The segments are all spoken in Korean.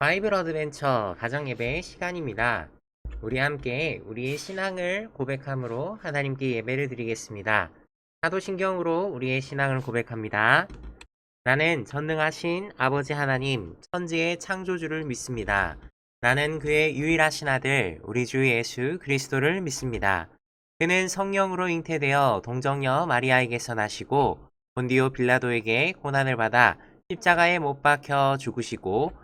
바이블 어드벤처 가정예배 시간입니다. 우리 함께 우리의 신앙을 고백함으로 하나님께 예배를 드리겠습니다. 사도신경으로 우리의 신앙을 고백합니다. 나는 전능하신 아버지 하나님, 천지의 창조주를 믿습니다. 나는 그의 유일하신 아들, 우리 주 예수 그리스도를 믿습니다. 그는 성령으로 잉태되어 동정녀 마리아에게서 나시고 본디오 빌라도에게 고난을 받아 십자가에 못 박혀 죽으시고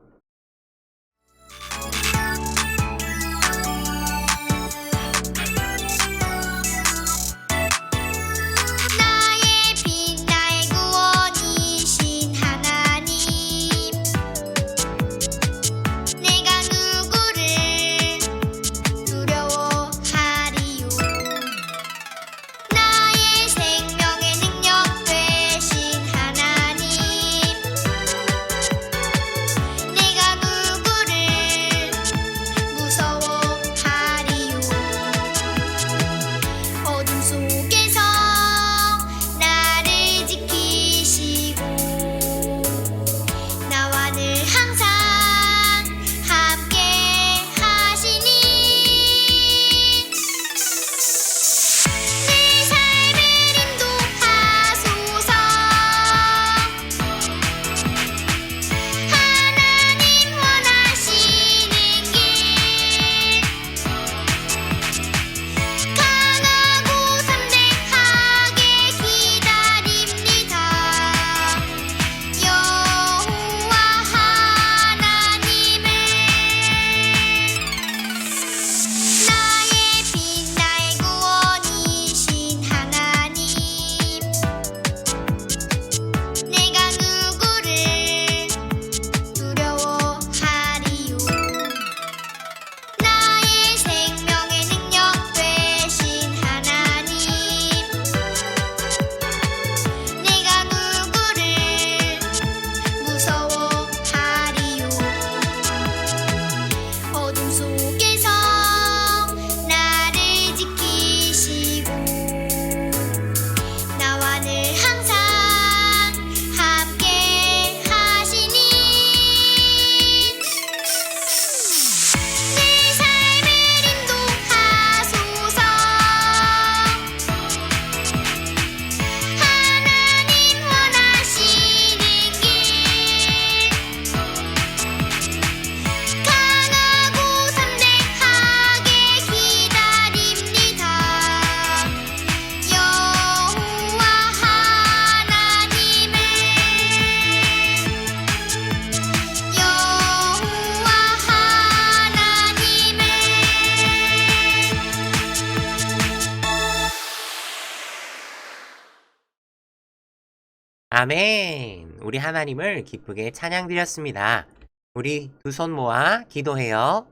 아멘. 우리 하나님을 기쁘게 찬양드렸습니다. 우리 두 손 모아 기도해요.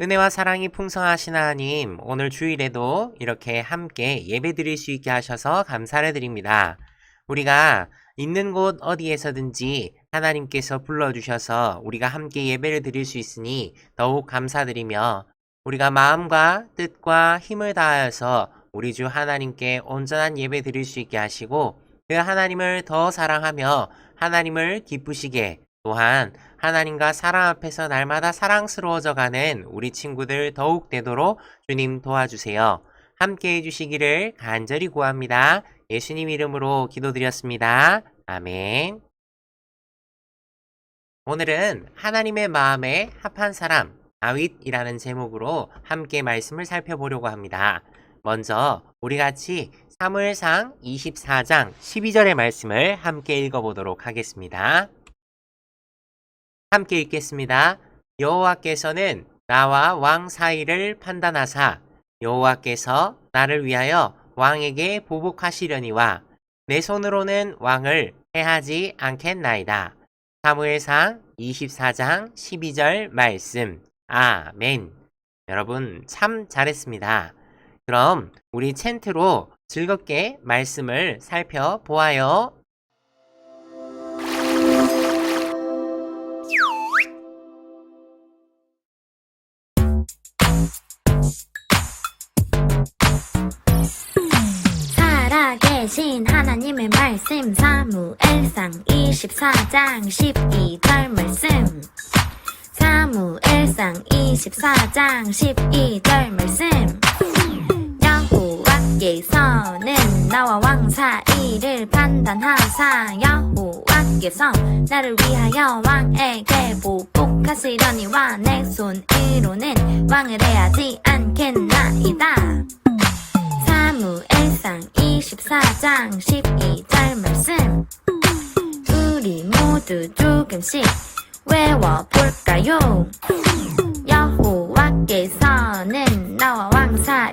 은혜와 사랑이 풍성하신 하나님, 오늘 주일에도 이렇게 함께 예배 드릴 수 있게 하셔서 감사를 드립니다. 우리가 있는 곳 어디에서든지 하나님께서 불러주셔서 우리가 함께 예배를 드릴 수 있으니 더욱 감사드리며 우리가 마음과 뜻과 힘을 다하여서 우리 주 하나님께 온전한 예배 드릴 수 있게 하시고 그 하나님을 더 사랑하며 하나님을 기쁘시게 또한 하나님과 사랑 앞에서 날마다 사랑스러워져 가는 우리 친구들 더욱 되도록 주님 도와주세요. 함께 해주시기를 간절히 구합니다. 예수님 이름으로 기도드렸습니다. 아멘. 오늘은 하나님의 마음에 합한 사람, 다윗이라는 제목으로 함께 말씀을 살펴보려고 합니다. 먼저 우리 같이 사무엘상 24장 12절의 말씀을 함께 읽어보도록 하겠습니다. 함께 읽겠습니다. 여호와께서는 나와 왕 사이를 판단하사 여호와께서 나를 위하여 왕에게 보복하시려니와 내 손으로는 왕을 해하지 않겠나이다. 사무엘상 24장 12절 말씀. 아멘. 여러분 참 잘했습니다. 그럼 우리 챈트로 즐겁게 말씀을 살펴보아요. 살아계신 하나님의 말씀 사무엘상 24장 12절 말씀 사무엘상 24장 12절 말씀 여호와께서는 나와 왕 사 이를 판단하사 여호와께서 나를 위하여 왕에게 보복하시려니와 내 손으로는 왕을 해하지 않겠나이다. 사무엘상 24장 12절 말씀. 우리 모두 조금씩 외워볼까요? 여호와께서는 나와 왕사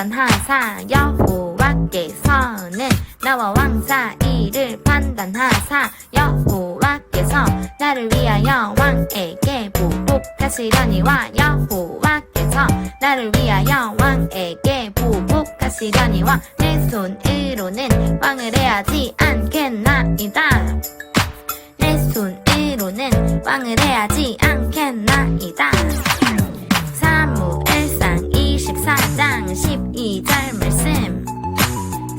이를 판단하사 여호와께서는 나와 왕 사이를 판단하사 여호와께서 나를 위하여 왕에게 보복하시려니와 여호와께서 나를 위하여 왕에게 보복하시려니와. 내 손으로는 왕을 해하지 않겠나이다. 내 손으로는 왕을 해하지 않겠나이다 24장 12절 말씀.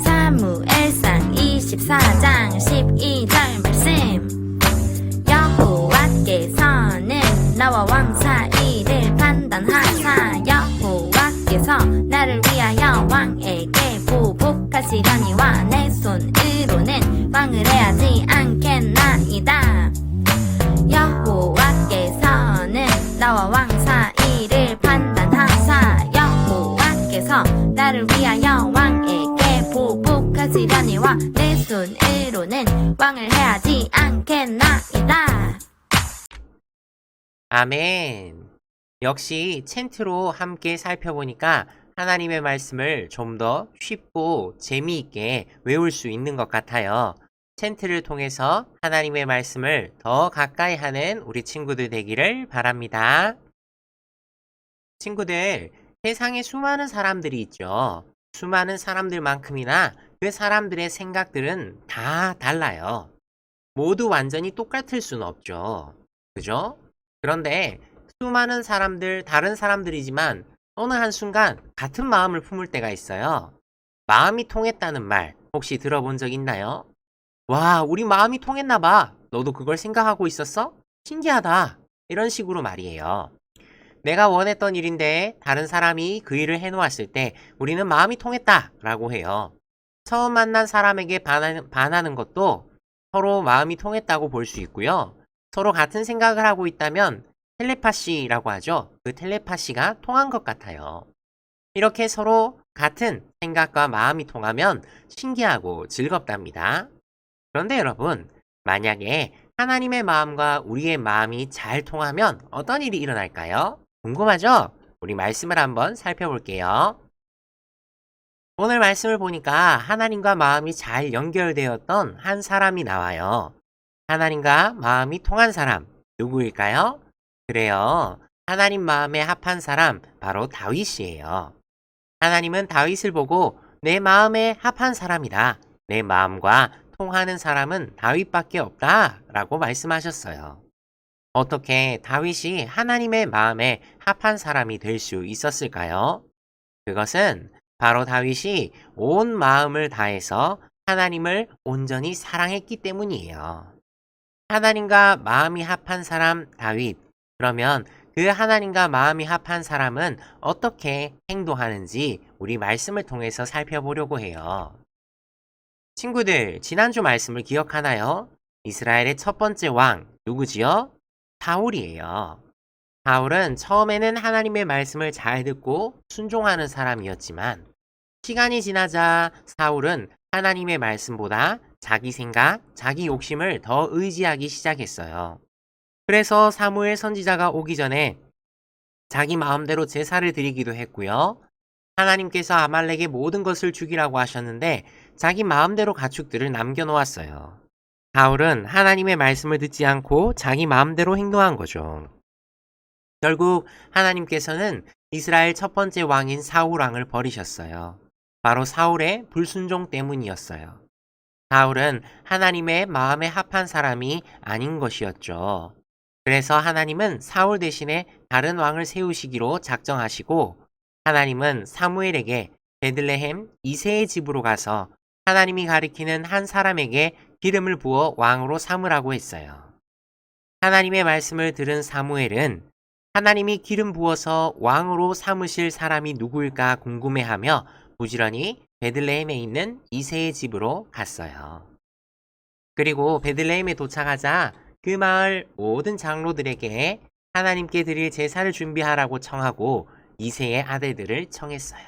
사무엘상 24장 12절 말씀. 여호와께서는 나와 왕 사이를 판단하사 여호와께서 나를 위하여 왕에게 보복하시려니와 내 손으로는 왕을 해하지 않겠나이다. 여호와께서는 나와 왕 왕을 해하지 않겠나이다 아멘. 역시 챈트로 함께 살펴보니까 하나님의 말씀을 좀 더 쉽고 재미있게 외울 수 있는 것 같아요. 챈트를 통해서 하나님의 말씀을 더 가까이 하는 우리 친구들 되기를 바랍니다. 친구들, 세상에 수많은 사람들이 있죠. 수많은 사람들만큼이나 그 사람들의 생각들은 다 달라요. 모두 완전히 똑같을 수는 없죠. 그죠? 그런데 수많은 사람들, 다른 사람들이지만 어느 한순간 같은 마음을 품을 때가 있어요. 마음이 통했다는 말 혹시 들어본 적 있나요? 와, 우리 마음이 통했나 봐. 너도 그걸 생각하고 있었어? 신기하다. 이런 식으로 말이에요. 내가 원했던 일인데 다른 사람이 그 일을 해놓았을 때 우리는 마음이 통했다 라고 해요. 처음 만난 사람에게 반하는, 반하는 것도 서로 마음이 통했다고 볼 수 있고요. 서로 같은 생각을 하고 있다면 텔레파시라고 하죠. 그 텔레파시가 통한 것 같아요. 이렇게 서로 같은 생각과 마음이 통하면 신기하고 즐겁답니다. 그런데 여러분, 만약에 하나님의 마음과 우리의 마음이 잘 통하면 어떤 일이 일어날까요? 궁금하죠? 우리 말씀을 한번 살펴볼게요. 오늘 말씀을 보니까 하나님과 마음이 잘 연결되었던 한 사람이 나와요. 하나님과 마음이 통한 사람, 누구일까요? 그래요. 하나님 마음에 합한 사람, 바로 다윗이에요. 하나님은 다윗을 보고 내 마음에 합한 사람이다. 내 마음과 통하는 사람은 다윗밖에 없다. 라고 말씀하셨어요. 어떻게 다윗이 하나님의 마음에 합한 사람이 될 수 있었을까요? 그것은 바로 다윗이 온 마음을 다해서 하나님을 온전히 사랑했기 때문이에요. 하나님과 마음이 합한 사람 다윗. 그러면 그 하나님과 마음이 합한 사람은 어떻게 행동하는지 우리 말씀을 통해서 살펴보려고 해요. 친구들, 지난주 말씀을 기억하나요? 이스라엘의 첫 번째 왕, 누구지요? 사울이에요. 사울은 처음에는 하나님의 말씀을 잘 듣고 순종하는 사람이었지만, 시간이 지나자 사울은 하나님의 말씀보다 자기 생각, 자기 욕심을 더 의지하기 시작했어요. 그래서 사무엘 선지자가 오기 전에 자기 마음대로 제사를 드리기도 했고요. 하나님께서 아말렉의 모든 것을 죽이라고 하셨는데 자기 마음대로 가축들을 남겨놓았어요. 바울은 하나님의 말씀을 듣지 않고 자기 마음대로 행동한 거죠. 결국 하나님께서는 이스라엘 첫 번째 왕인 사울 왕을 버리셨어요. 바로 사울의 불순종 때문이었어요. 사울은 하나님의 마음에 합한 사람이 아닌 것이었죠. 그래서 하나님은 사울 대신에 다른 왕을 세우시기로 작정하시고 하나님은 사무엘에게 베들레헴 이세의 집으로 가서 하나님이 가리키는 한 사람에게 기름을 부어 왕으로 삼으라고 했어요. 하나님의 말씀을 들은 사무엘은 하나님이 기름 부어서 왕으로 삼으실 사람이 누구일까 궁금해하며 부지런히 베들레헴에 있는 이세의 집으로 갔어요. 그리고 베들레헴에 도착하자 그 마을 모든 장로들에게 하나님께 드릴 제사를 준비하라고 청하고 이세의 아들들을 청했어요.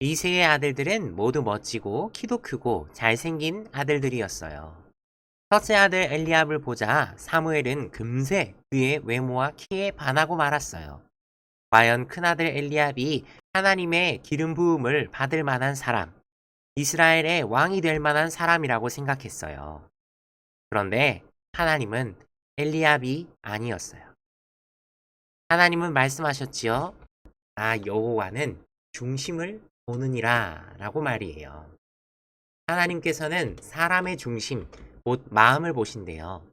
이세의 아들들은 모두 멋지고 키도 크고 잘생긴 아들들이었어요. 첫째 아들 엘리압을 보자 사무엘은 금세 그의 외모와 키에 반하고 말았어요. 과연 큰아들 엘리압이 하나님의 기름 부음을 받을 만한 사람, 이스라엘의 왕이 될 만한 사람이라고 생각했어요. 그런데 하나님은 엘리압이 아니었어요. 하나님은 말씀하셨지요. 아 여호와는 중심을 보느니라 라고 말이에요. 하나님께서는 사람의 중심, 곧 마음을 보신대요.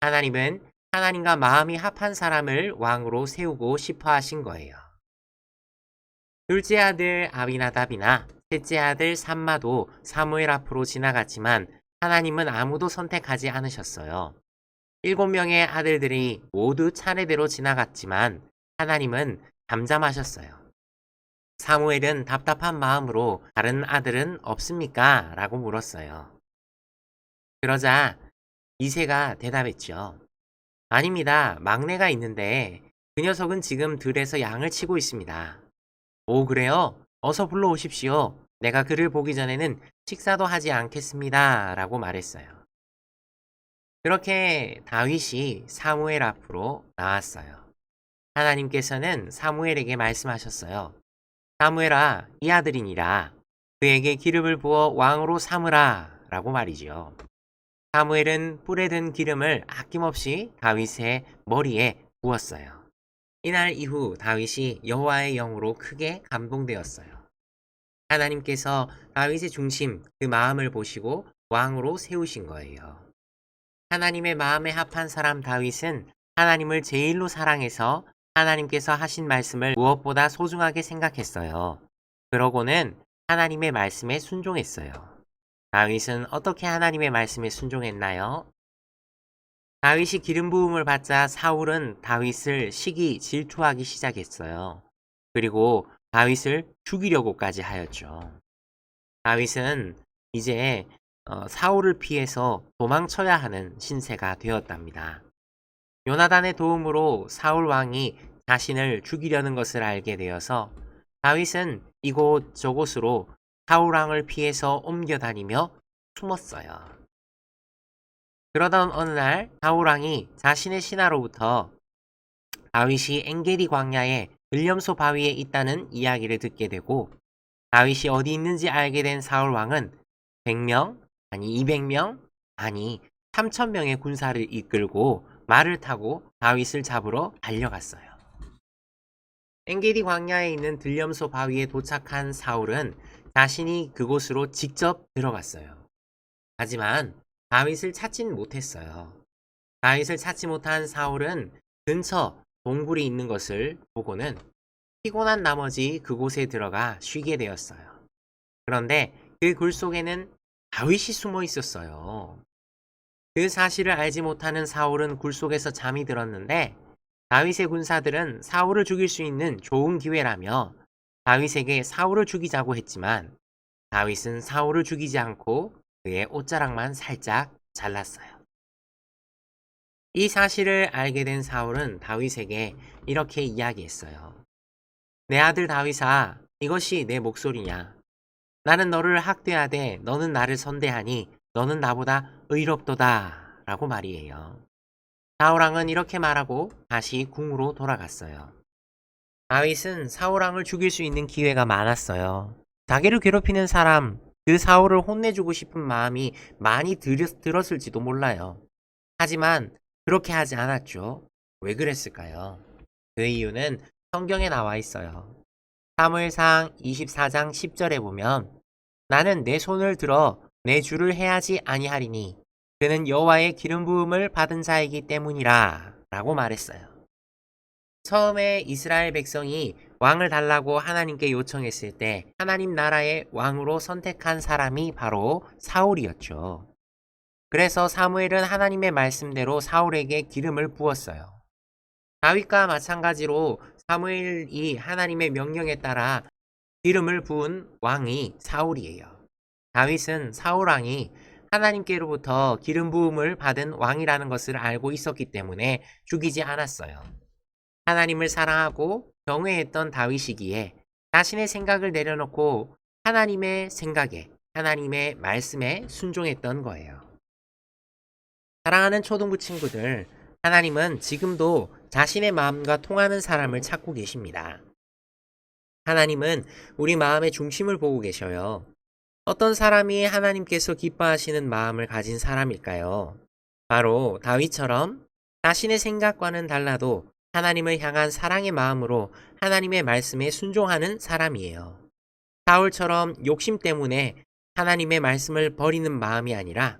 하나님은 하나님과 마음이 합한 사람을 왕으로 세우고 싶어 하신 거예요. 둘째 아들 아비나답이나 셋째 아들 삼마도 사무엘 앞으로 지나갔지만 하나님은 아무도 선택하지 않으셨어요. 일곱 명의 아들들이 모두 차례대로 지나갔지만 하나님은 잠잠하셨어요. 사무엘은 답답한 마음으로 다른 아들은 없습니까? 라고 물었어요. 그러자 이세가 대답했죠. 아닙니다. 막내가 있는데 그 녀석은 지금 들에서 양을 치고 있습니다. 오, 그래요? 어서 불러오십시오. 내가 그를 보기 전에는 식사도 하지 않겠습니다. 라고 말했어요. 그렇게 다윗이 사무엘 앞으로 나왔어요. 하나님께서는 사무엘에게 말씀하셨어요. 사무엘아, 이 아들이니라. 그에게 기름을 부어 왕으로 삼으라. 라고 말이지요. 사무엘은 뿔에 든 기름을 아낌없이 다윗의 머리에 부었어요. 이날 이후 다윗이 여호와의 영으로 크게 감동되었어요. 하나님께서 다윗의 중심, 그 마음을 보시고 왕으로 세우신 거예요. 하나님의 마음에 합한 사람 다윗은 하나님을 제일로 사랑해서 하나님께서 하신 말씀을 무엇보다 소중하게 생각했어요. 그러고는 하나님의 말씀에 순종했어요. 다윗은 어떻게 하나님의 말씀에 순종했나요? 다윗이 기름 부음을 받자 사울은 다윗을 시기 질투하기 시작했어요. 그리고 다윗을 죽이려고까지 하였죠. 다윗은 이제 어, 사울을 피해서 도망쳐야 하는 신세가 되었답니다. 요나단의 도움으로 사울 왕이 자신을 죽이려는 것을 알게 되어서 다윗은 이곳 저곳으로 사울 왕을 피해서 옮겨 다니며 숨었어요. 그러던 어느 날 사울 왕이 자신의 신하로부터 다윗이 엔게리 광야에 을렴소 바위에 있다는 이야기를 듣게 되고 다윗이 어디 있는지 알게 된 사울 왕은 100명, 아니 200명, 아니 3천명의 군사를 이끌고 말을 타고 다윗을 잡으러 달려갔어요. 엔게디 광야에 있는 들렴소 바위에 도착한 사울은 자신이 그곳으로 직접 들어갔어요. 하지만 다윗을 찾진 못했어요. 다윗을 찾지 못한 사울은 근처 동굴이 있는 것을 보고는 피곤한 나머지 그곳에 들어가 쉬게 되었어요. 그런데 그 굴 속에는 다윗이 숨어 있었어요. 그 사실을 알지 못하는 사울은 굴 속에서 잠이 들었는데 다윗의 군사들은 사울을 죽일 수 있는 좋은 기회라며 다윗에게 사울을 죽이자고 했지만 다윗은 사울을 죽이지 않고 그의 옷자락만 살짝 잘랐어요. 이 사실을 알게 된 사울은 다윗에게 이렇게 이야기했어요. 내 아들 다윗아, 이것이 내 목소리냐? 나는 너를 학대하되 너는 나를 선대하니 너는 나보다 의롭도다. 라고 말이에요. 사울왕은 이렇게 말하고 다시 궁으로 돌아갔어요. 다윗은 사울왕을 죽일 수 있는 기회가 많았어요. 자기를 괴롭히는 사람, 그 사울을 혼내주고 싶은 마음이 많이 들, 들었 을지도 몰라요. 하지만 그렇게 하지 않았죠. 왜 그랬을까요? 그 이유는 성경에 나와 있어요. 사무엘상 24장 10절에 보면 나는 내 손을 들어 내 주를 해하지 아니하리니 그는 여호와의 기름 부음을 받은 자이기 때문이라 라고 말했어요. 처음에 이스라엘 백성이 왕을 달라고 하나님께 요청했을 때 하나님 나라의 왕으로 선택한 사람이 바로 사울이었죠. 그래서 사무엘은 하나님의 말씀대로 사울에게 기름을 부었어요. 다윗과 마찬가지로 사무엘이 하나님의 명령에 따라 기름을 부은 왕이 사울이에요. 다윗은 사울 왕이 하나님께로부터 기름 부음을 받은 왕이라는 것을 알고 있었기 때문에 죽이지 않았어요. 하나님을 사랑하고 경외했던 다윗이기에 자신의 생각을 내려놓고 하나님의 생각에, 하나님의 말씀에 순종했던 거예요. 사랑하는 초등부 친구들, 하나님은 지금도 자신의 마음과 통하는 사람을 찾고 계십니다. 하나님은 우리 마음의 중심을 보고 계셔요. 어떤 사람이 하나님께서 기뻐하시는 마음을 가진 사람일까요? 바로 다윗처럼 자신의 생각과는 달라도 하나님을 향한 사랑의 마음으로 하나님의 말씀에 순종하는 사람이에요. 사울처럼 욕심 때문에 하나님의 말씀을 버리는 마음이 아니라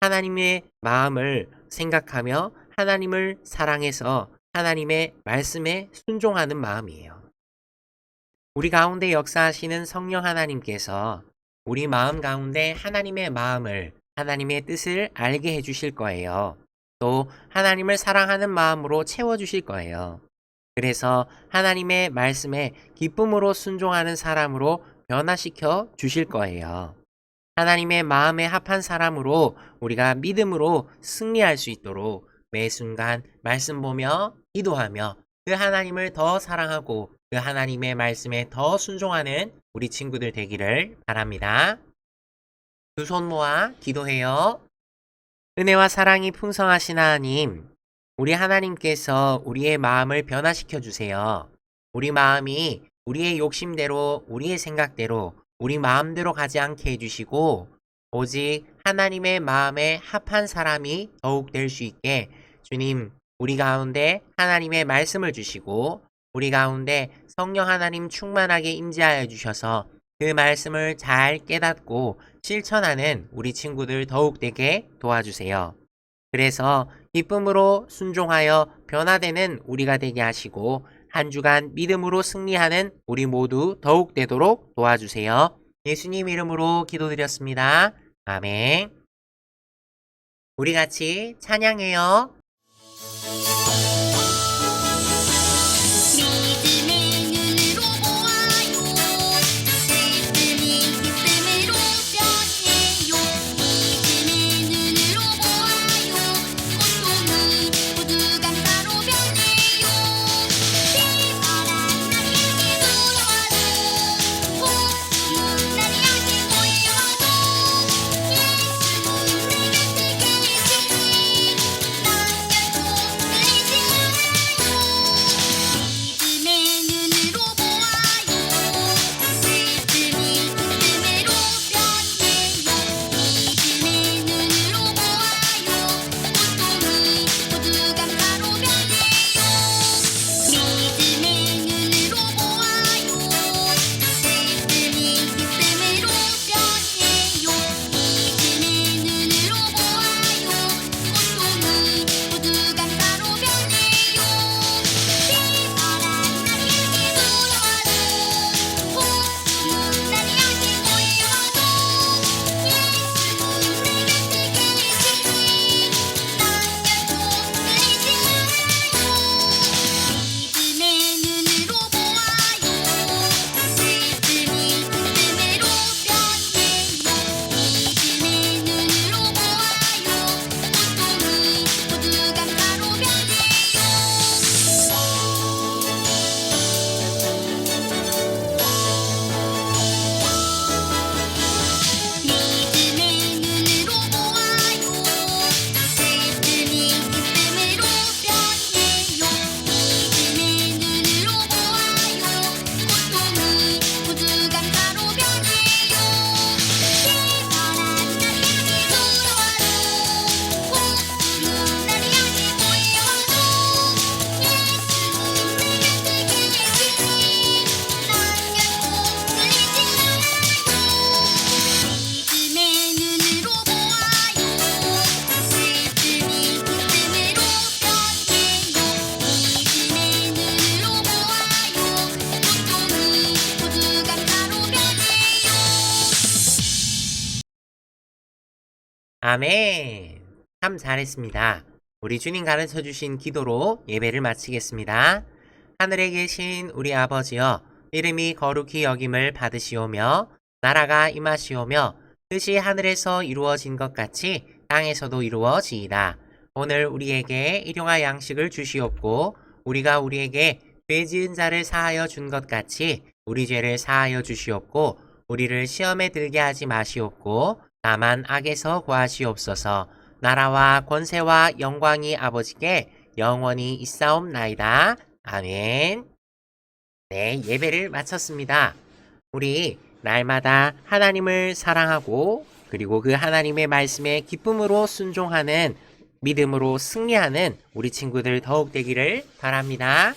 하나님의 마음을 생각하며 하나님을 사랑해서 하나님의 말씀에 순종하는 마음이에요. 우리 가운데 역사하시는 성령 하나님께서 우리 마음 가운데 하나님의 마음을, 하나님의 뜻을 알게 해주실 거예요. 또 하나님을 사랑하는 마음으로 채워주실 거예요. 그래서 하나님의 말씀에 기쁨으로 순종하는 사람으로 변화시켜 주실 거예요. 하나님의 마음에 합한 사람으로 우리가 믿음으로 승리할 수 있도록 매 순간 말씀 보며 기도하며 그 하나님을 더 사랑하고 그 하나님의 말씀에 더 순종하는 우리 친구들 되기를 바랍니다. 두 손 모아 기도해요. 은혜와 사랑이 풍성하신 하나님, 우리 하나님께서 우리의 마음을 변화시켜 주세요. 우리 마음이 우리의 욕심대로, 우리의 생각대로, 우리 마음대로 가지 않게 해주시고, 오직 하나님의 마음에 합한 사람이 더욱 될 수 있게 주님, 우리 가운데 하나님의 말씀을 주시고, 우리 가운데 성령 하나님 충만하게 임재하여 주셔서 그 말씀을 잘 깨닫고 실천하는 우리 친구들 더욱 되게 도와주세요. 그래서 기쁨으로 순종하여 변화되는 우리가 되게 하시고 한 주간 믿음으로 승리하는 우리 모두 더욱 되도록 도와주세요. 예수님 이름으로 기도드렸습니다. 아멘. 우리 같이 찬양해요. 아멘. 참 잘했습니다. 우리 주님 가르쳐 주신 기도로 예배를 마치겠습니다. 하늘에 계신 우리 아버지여, 이름이 거룩히 여김을 받으시오며, 나라가 임하시오며, 뜻이 하늘에서 이루어진 것 같이 땅에서도 이루어지이다. 오늘 우리에게 일용할 양식을 주시옵고, 우리가 우리에게 죄 지은 자를 사하여 준 것 같이 우리 죄를 사하여 주시옵고, 우리를 시험에 들게 하지 마시옵고, 다만 악에서 구하시옵소서. 나라와 권세와 영광이 아버지께 영원히 있사옵나이다. 아멘. 네, 예배를 마쳤습니다. 우리 날마다 하나님을 사랑하고 그리고 그 하나님의 말씀에 기쁨으로 순종하는 믿음으로 승리하는 우리 친구들 더욱 되기를 바랍니다.